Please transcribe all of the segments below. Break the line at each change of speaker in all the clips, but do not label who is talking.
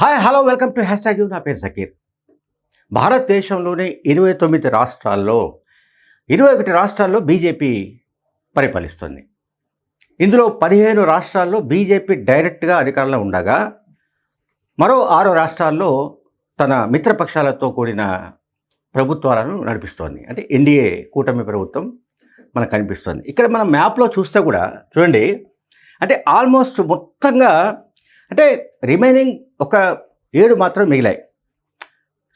Hi hello welcome to hashtag నా పేరు సకీర్ భారతదేశంలోని ఇరవై తొమ్మిది రాష్ట్రాల్లో ఇరవై ఒకటి రాష్ట్రాల్లో బీజేపీ పరిపాలిస్తుంది. ఇందులో పదిహేను రాష్ట్రాల్లో బీజేపీ డైరెక్ట్గా అధికారంలో ఉండగా మరో ఆరు రాష్ట్రాల్లో తన మిత్రపక్షాలతో కూడిన ప్రభుత్వాలను నడిపిస్తోంది. అంటే ఎన్డీఏ కూటమి ప్రభుత్వం మనకు కనిపిస్తుంది. ఇక్కడ మనం మ్యాప్లో చూస్తే కూడా చూడండి అంటే ఆల్మోస్ట్ మొత్తంగా అంటే రిమైనింగ్ ఒక ఏడు మాత్రం మిగిలాయి.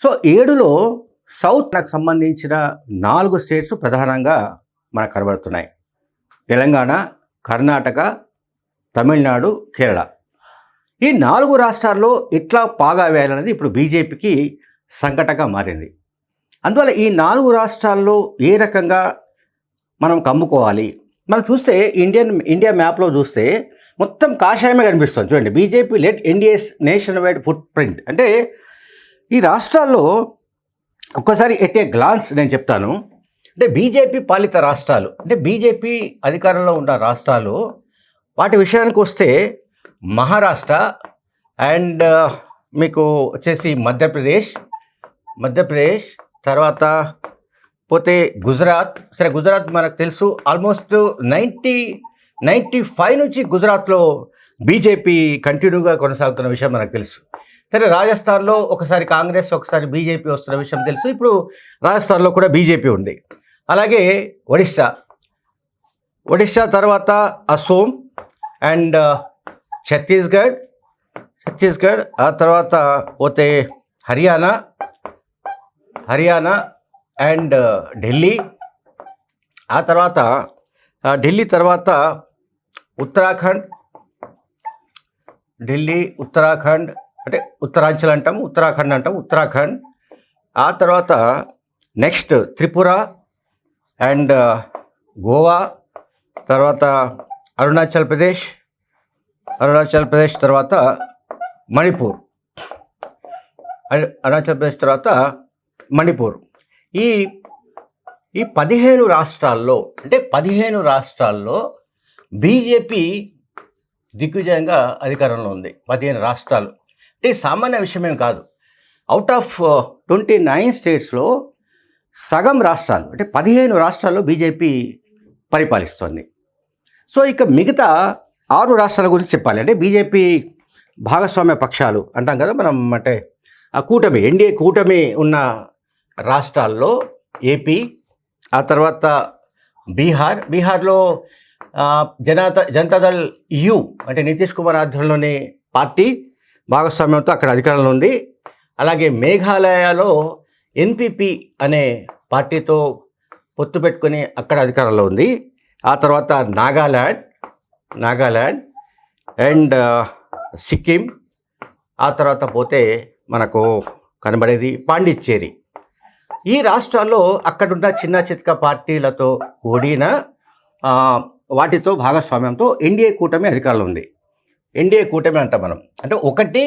సో ఏడులో సౌత్ నాకు సంబంధించిన నాలుగు స్టేట్స్ ప్రధానంగా మనకు కనబడుతున్నాయి. తెలంగాణ కర్ణాటక తమిళనాడు కేరళ. ఈ నాలుగు రాష్ట్రాల్లో ఎట్లా పాగా వేయాలనేది ఇప్పుడు బీజేపీకి సంకటంగా మారింది. అందువల్ల ఈ నాలుగు రాష్ట్రాల్లో ఏ రకంగా మనం కమ్ముకోవాలి? మనం చూస్తే ఇండియన్ ఇండియా మ్యాప్లో చూస్తే మొత్తం కాషాయమే కనిపిస్తుంది. చూడండి BJP let India's nationwide footprint అంటే ఈ రాష్ట్రాల్లో ఒక్కసారి ఎట్ గ్లాన్స్ నేను చెప్తాను. అంటే బీజేపీ పాలిత రాష్ట్రాలు అంటే బీజేపీ అధికారంలో ఉన్న రాష్ట్రాలు వాటి విషయానికి వస్తే మహారాష్ట్ర అండ్ మీకు వచ్చేసి మధ్యప్రదేశ్ మధ్యప్రదేశ్ తర్వాత పోతే గుజరాత్. సరే గుజరాత్ మనకు తెలుసు ఆల్మోస్ట్ నైంటీ నైంటీ ఫైవ్ నుంచి గుజరాత్లో బీజేపీ కంటిన్యూగా కొనసాగుతున్న విషయం మనకు తెలుసు. సరే రాజస్థాన్లో ఒకసారి కాంగ్రెస్ ఒకసారి బీజేపీ వస్తున్న విషయం తెలుసు. ఇప్పుడు రాజస్థాన్లో కూడా బీజేపీ ఉంది. అలాగే ఒడిస్సా ఒడిస్సా తర్వాత అసోం అండ్ uh, ఛత్తీస్గఢ్. ఛత్తీస్గఢ్ ఆ తర్వాత పోతే హర్యానా. Haryana and uh, Delhi. ఆ తర్వాత ఢిల్లీ తర్వాత ఉత్తరాఖండ్ ఢిల్లీ ఉత్తరాఖండ్ అంటే ఉత్తరాంచల్ అంటాం ఉత్తరాఖండ్ అంటాం ఉత్తరాఖండ్. ఆ తర్వాత నెక్స్ట్ త్రిపుర అండ్ గోవా తర్వాత అరుణాచల్ ప్రదేశ్ అరుణాచల్ ప్రదేశ్ తర్వాత మణిపూర్. అరుణాచల్ ప్రదేశ్ తర్వాత మణిపూర్. ఈ ఈ పదిహేను రాష్ట్రాల్లో అంటే పదిహేను రాష్ట్రాల్లో బీజేపీ దిగ్విజయంగా అధికారంలో ఉంది. పదిహేను రాష్ట్రాలు. అంటే సామాన్య విషయమేం కాదు. అవుట్ ఆఫ్ ట్వంటీ నైన్ స్టేట్స్లో సగం రాష్ట్రాలు అంటే పదిహేను రాష్ట్రాల్లో బీజేపీ పరిపాలిస్తోంది. సో ఇక మిగతా ఆరు రాష్ట్రాల గురించి చెప్పాలి. అంటే బీజేపీ భాగస్వామ్య పక్షాలు అంటాం కదా మనం అంటే ఆ కూటమి ఎన్డీఏ కూటమి ఉన్న రాష్ట్రాల్లో ఏపీ ఆ తర్వాత బీహార్ బీహార్లో ఆ, జనతా జనతాదళ్ యు అంటే నితీష్ కుమార్ ఆధ్వర్యంలోని పార్టీ భాగస్వామ్యంతో అక్కడ అధికారంలో ఉంది. అలాగే మేఘాలయలో ఎన్పిపి అనే పార్టీతో పొత్తు పెట్టుకుని అక్కడ అధికారంలో ఉంది. ఆ తర్వాత నాగాల్యాండ్ నాగాల్యాండ్ అండ్ సిక్కిం. ఆ తర్వాత పోతే మనకు కనబడేది పాండిచ్చేరి. ఈ రాష్ట్రాల్లో అక్కడున్న చిన్న చిత్క పార్టీలతో కూడిన వాటితో భాగస్వామ్యంతో ఎన్డీఏ కూటమి అధికారంలో ఉంది. ఎన్డీఏ కూటమి అంటాం మనం. అంటే ఒకటి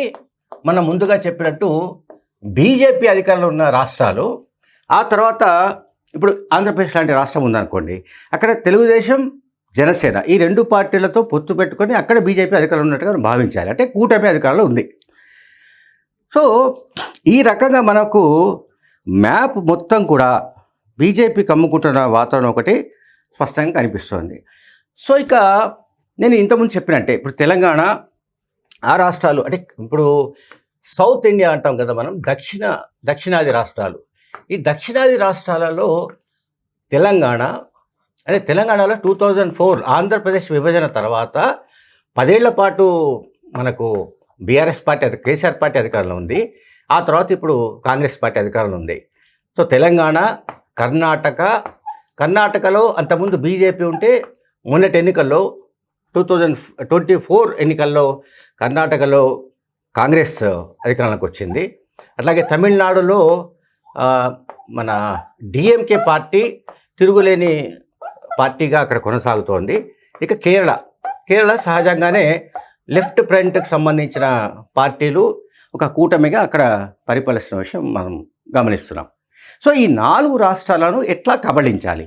మనం ముందుగా చెప్పినట్టు బీజేపీ అధికారంలో ఉన్న రాష్ట్రాలు ఆ తర్వాత ఇప్పుడు ఆంధ్రప్రదేశ్ లాంటి రాష్ట్రం ఉందనుకోండి అక్కడ తెలుగుదేశం జనసేన ఈ రెండు పార్టీలతో పొత్తు పెట్టుకొని అక్కడ బీజేపీ అధికారంలో ఉన్నట్టుగా మనం భావించాలి. అంటే కూటమి అధికారంలో ఉంది. సో ఈ రకంగా మనకు మ్యాప్ మొత్తం కూడా బీజేపీ కమ్ముకుంటున్న వాతావరణం ఒకటి స్పష్టంగా కనిపిస్తోంది. సో ఇక నేను ఇంతకుముందు చెప్పినట్టే ఇప్పుడు తెలంగాణ ఆ రాష్ట్రాలు అంటే ఇప్పుడు సౌత్ ఇండియా అంటాం కదా మనం దక్షిణ దక్షిణాది రాష్ట్రాలు. ఈ దక్షిణాది రాష్ట్రాలలో తెలంగాణ అంటే తెలంగాణలో టూ థౌజండ్ ఫోర్ ఆంధ్రప్రదేశ్ విభజన తర్వాత పదేళ్ళ పాటు మనకు బీఆర్ఎస్ పార్టీ అది కేసీఆర్ పార్టీ అధికారంలో ఉంది. ఆ తర్వాత ఇప్పుడు కాంగ్రెస్ పార్టీ అధికారంలో ఉంది. సో తెలంగాణ కర్ణాటక కర్ణాటకలో అంతకుముందు బీజేపీ ఉంటే మొన్నటి ఎన్నికల్లో టూ థౌజండ్ ట్వంటీ ఫోర్ ఎన్నికల్లో కర్ణాటకలో కాంగ్రెస్ అధికారంలోకి వచ్చింది. అట్లాగే తమిళనాడులో మన డిఎంకే పార్టీ తిరుగులేని పార్టీగా అక్కడ కొనసాగుతోంది. ఇక కేరళ కేరళ సహజంగానే లెఫ్ట్ ఫ్రంట్కి సంబంధించిన పార్టీలు ఒక కూటమిగా అక్కడ పరిపాలిస్తున్న విషయం మనం గమనిస్తున్నాం. సో ఈ నాలుగు రాష్ట్రాలను ఎట్లా కబళించాలి?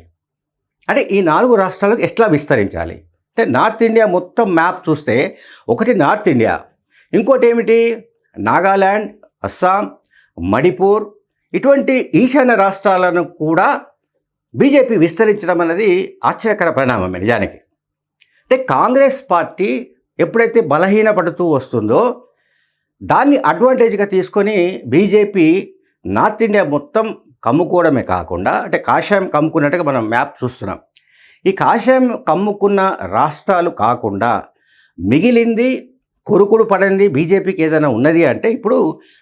అంటే ఈ నాలుగు రాష్ట్రాలకు ఎట్లా విస్తరించాలి? అంటే నార్త్ ఇండియా మొత్తం మ్యాప్ చూస్తే ఒకటి నార్త్ ఇండియా ఇంకోటి ఏమిటి? నాగాల్యాండ్ అస్సాం మణిపూర్ ఇటువంటి ఈశాన్య రాష్ట్రాలను కూడా బీజేపీ విస్తరించడం అనేది ఆశ్చర్యకర పరిణామమే నిజానికి. అంటే కాంగ్రెస్ పార్టీ ఎప్పుడైతే బలహీనపడుతూ వస్తుందో దాన్ని అడ్వాంటేజ్గా తీసుకొని బీజేపీ నార్త్ ఇండియా మొత్తం కమ్ముకోవడమే కాకుండా అంటే కాషాయం కమ్ముకున్నట్టుగా మనం మ్యాప్ చూస్తున్నాం. ఈ కాషాయం కమ్ముకున్న రాష్ట్రాలు కాకుండా మిగిలింది కొరుకుడు పడింది బీజేపీకి ఏదైనా ఉన్నది అంటే ఇప్పుడు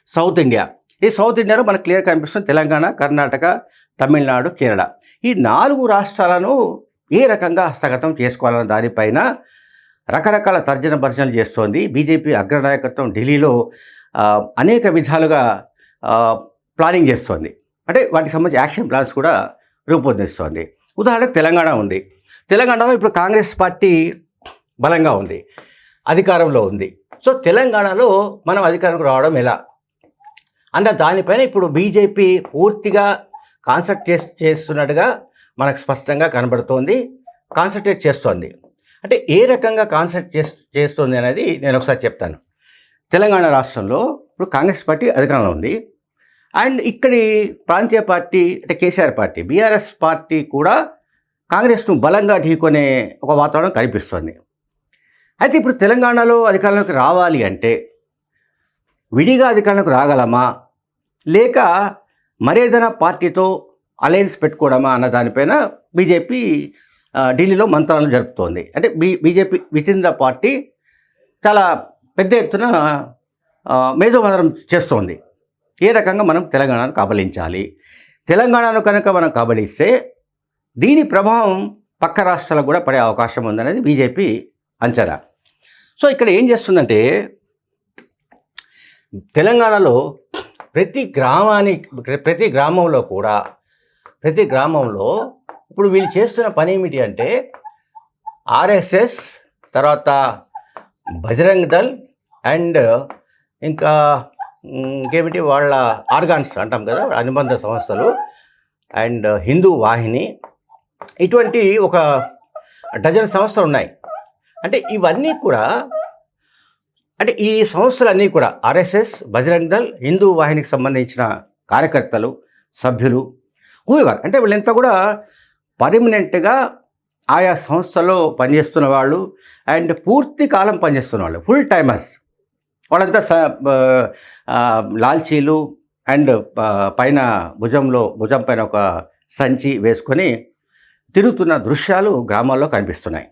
సౌత్ ఇండియా. ఈ సౌత్ ఇండియాలో మనకు క్లియర్ కనిపిస్తుంది తెలంగాణ కర్ణాటక తమిళనాడు కేరళ. ఈ నాలుగు రాష్ట్రాలను ఏ రకంగా హస్తగతం చేసుకోవాలన్న దానిపైన రకరకాల తర్జన భర్జనలు చేస్తోంది బీజేపీ అగ్రనాయకత్వం ఢిల్లీలో. అనేక విధాలుగా ప్లానింగ్ చేస్తోంది. అంటే వాటికి సంబంధించి యాక్షన్ ప్లాన్స్ కూడా రూపొందిస్తోంది. ఉదాహరణకు తెలంగాణ ఉంది. తెలంగాణలో ఇప్పుడు కాంగ్రెస్ పార్టీ బలంగా ఉంది. అధికారంలో ఉంది. సో తెలంగాణలో మనం అధికారంకు రావడం ఎలా? అన్న దానిపైన ఇప్పుడు బీజేపీ పూర్తిగా కాన్సన్ట్రేట్ చేస్తున్నట్టుగా మనకు స్పష్టంగా కనబడుతోంది. కాన్సన్ట్రేట్ చేస్తోంది. అంటే ఏ రకంగా కాన్సన్ట్రేట్ చేస్ చేస్తుంది అనేది నేను ఒకసారి చెప్తాను. తెలంగాణ రాష్ట్రంలో ఇప్పుడు కాంగ్రెస్ పార్టీ అధికారంలో ఉంది. అండ్ ఇక్కడి ప్రాంతీయ పార్టీ అంటే కేసీఆర్ పార్టీ బీఆర్ఎస్ పార్టీ కూడా కాంగ్రెస్ను బలంగా ఢీకొనే ఒక వాతావరణం కనిపిస్తుంది. అయితే ఇప్పుడు తెలంగాణలో అధికారంలోకి రావాలి అంటే విడిగా అధికారంలోకి రాగలమా? లేక మరేదైనా పార్టీతో అలయన్స్ పెట్టుకోవడమా అన్న దానిపైన బీజేపీ ఢిల్లీలో మంత్రాలను జరుపుతోంది. అంటే B BJP within the party చాలా పెద్ద ఎత్తున ఆ, చేస్తోంది. ఏ రకంగా మనం తెలంగాణను కబలించాలి? తెలంగాణను కనుక మనం కబలిస్తే దీని ప్రభావం పక్క రాష్ట్రాలకు కూడా పడే అవకాశం ఉందనేది బీజేపీ అంచనా. సో ఇక్కడ ఏం చేస్తుందంటే తెలంగాణలో ప్రతి గ్రామానికి ప్రతి గ్రామంలో కూడా ప్రతి గ్రామంలో ఇప్పుడు వీళ్ళు చేస్తున్న పని ఏమిటి అంటే ఆర్ఎస్ఎస్ తర్వాత బజరంగ్ దళ్ అండ్ ఇంకా ఇంకేమిటి వాళ్ళ ఆర్గాన్స్ అంటాం కదా అనుబంధ సంస్థలు అండ్ హిందూ వాహిని. ఇటువంటి ఒక డజన్ సంస్థలు ఉన్నాయి. అంటే ఇవన్నీ కూడా అంటే ఈ సంస్థలన్నీ కూడా ఆర్ఎస్ఎస్ బజరంగ్ దల్ హిందూ వాహినికి సంబంధించిన కార్యకర్తలు సభ్యులు హూవర్ అంటే వీళ్ళంతా కూడా పర్మనెంట్గా ఆయా సంస్థలో పనిచేస్తున్న వాళ్ళు అండ్ పూర్తి కాలం పనిచేస్తున్న వాళ్ళు ఫుల్ టైమర్స్ వాళ్ళంతా స లాల్చీలు అండ్ పైన భుజంలో భుజం పైన ఒక సంచి వేసుకొని తిరుగుతున్న దృశ్యాలు గ్రామాల్లో కనిపిస్తున్నాయి.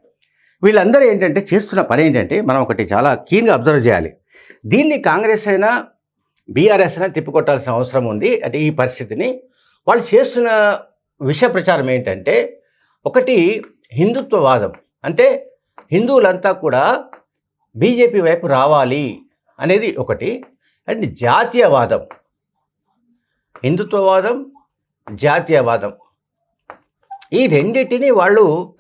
వీళ్ళందరూ ఏంటంటే చేస్తున్న పని ఏంటంటే మనం ఒకటి చాలా కీన్గా అబ్జర్వ్ చేయాలి. దీన్ని కాంగ్రెస్ అయినా బీఆర్ఎస్ అయినా తిప్పికొట్టాల్సిన అవసరం ఉంది. అంటే ఈ పరిస్థితిని వాళ్ళు చేస్తున్న విష ప్రచారం ఏంటంటే ఒకటి హిందుత్వవాదం. అంటే హిందువులంతా కూడా బీజేపీ వైపు రావాలి. అనేది ఒకటి. అండ్ జాతీయవాదం. హిందుత్వవాదం జాతీయవాదం. ఈ రెండింటిని వాళ్ళు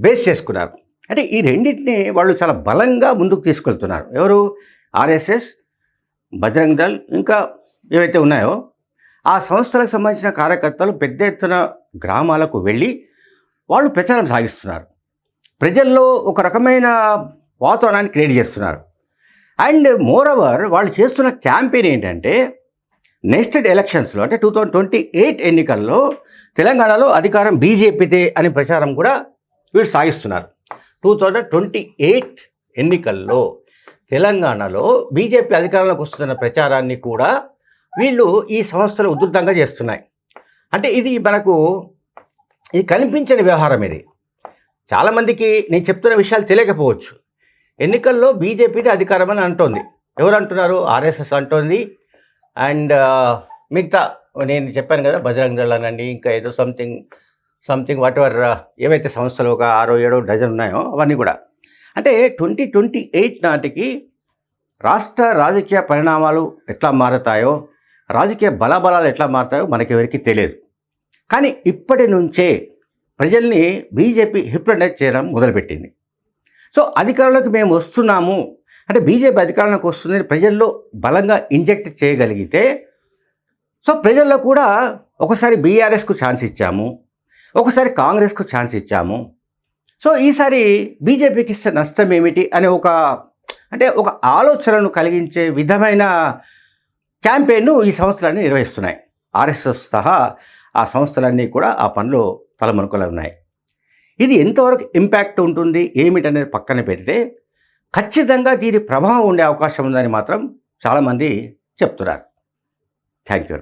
బేస్ చేసుకున్నారు. అంటే ఈ రెండింటిని వాళ్ళు చాలా బలంగా ముందుకు తీసుకెళ్తున్నారు. ఎవరు? ఆర్ఎస్ఎస్ బజరంగ్ దళ్ ఇంకా ఏవైతే ఉన్నాయో ఆ సంస్థలకు సంబంధించిన కార్యకర్తలు పెద్ద ఎత్తున గ్రామాలకు వెళ్ళి వాళ్ళు ప్రచారం సాగిస్తున్నారు. ప్రజల్లో ఒక రకమైన వాతావరణాన్ని క్రియేట్ చేస్తున్నారు. అండ్ మోర్ ఓవర్ వాళ్ళు చేస్తున్న క్యాంపెయిన్ ఏంటంటే నెక్స్ట్ ఎలక్షన్స్లో అంటే టూ థౌజండ్ ట్వంటీ ఎయిట్ ఎన్నికల్లో తెలంగాణలో అధికారం బీజేపీదే అనే ప్రచారం కూడా వీళ్ళు సాగిస్తున్నారు. టూ థౌజండ్ ట్వంటీ ఎయిట్ ఎన్నికల్లో తెలంగాణలో బీజేపీ అధికారంలోకి వస్తున్న ప్రచారాన్ని కూడా వీళ్ళు ఈ సంస్థలు ఉధృతంగా చేస్తున్నాయి. అంటే ఇది మనకు ఇది కనిపించని వ్యవహారం ఇది. చాలామందికి నేను చెప్తున్న విషయాలు తెలియకపోవచ్చు. ఎన్నికల్లో బీజేపీది అధికారం అని అంటోంది. ఎవరు అంటున్నారు ఆర్ఎస్ఎస్ అంటోంది. అండ్ మిగతా నేను చెప్పాను కదా బజరంగ్ దళ్ అనండి ఇంకా ఏదో సంథింగ్ సంథింగ్ వాట్ ఎవర్ ఏవైతే సంస్థలు ఒక ఆరో ఏడో డజన్ ఉన్నాయో అవన్నీ కూడా. అంటే ట్వంటీ ట్వంటీ ఎయిట్ నాటికి రాష్ట్ర రాజకీయ పరిణామాలు ఎట్లా మారతాయో రాజకీయ బలాబలాలు ఎట్లా మారుతాయో మనకి ఎవరికి తెలియదు. కానీ ఇప్పటి నుంచే ప్రజల్ని బీజేపీ హిప్రనైజ్ చేయడం మొదలుపెట్టింది. సో అధికారంలోకి మేము వస్తున్నాము. అంటే బీజేపీ అధికారంలోకి వస్తుందని ప్రజల్లో బలంగా ఇంజెక్ట్ చేయగలిగితే సో ప్రజల్లో కూడా ఒకసారి బీఆర్ఎస్కు ఛాన్స్ ఇచ్చాము ఒకసారి కాంగ్రెస్కు ఛాన్స్ ఇచ్చాము. సో ఈసారి బీజేపీకి ఇస్తే నష్టం ఏమిటి అనే ఒక అంటే ఒక ఆలోచనను కలిగించే విధమైన క్యాంపెయిన్ను ఈ సంస్థలన్నీ నిర్వహిస్తున్నాయి. ఆర్ఎస్ఎస్ సహా ఆ సంస్థలన్నీ కూడా ఆ పనిలో తలమునుకలు ఉన్నాయి ఇది ఎంతవరకు ఇంపాక్ట్ ఉంటుంది ఏమిటనేది పక్కన పెడితే ఖచ్చితంగా దీని ప్రభావం ఉండే అవకాశం ఉందని మాత్రం చాలామంది చెప్తున్నారు. Thank you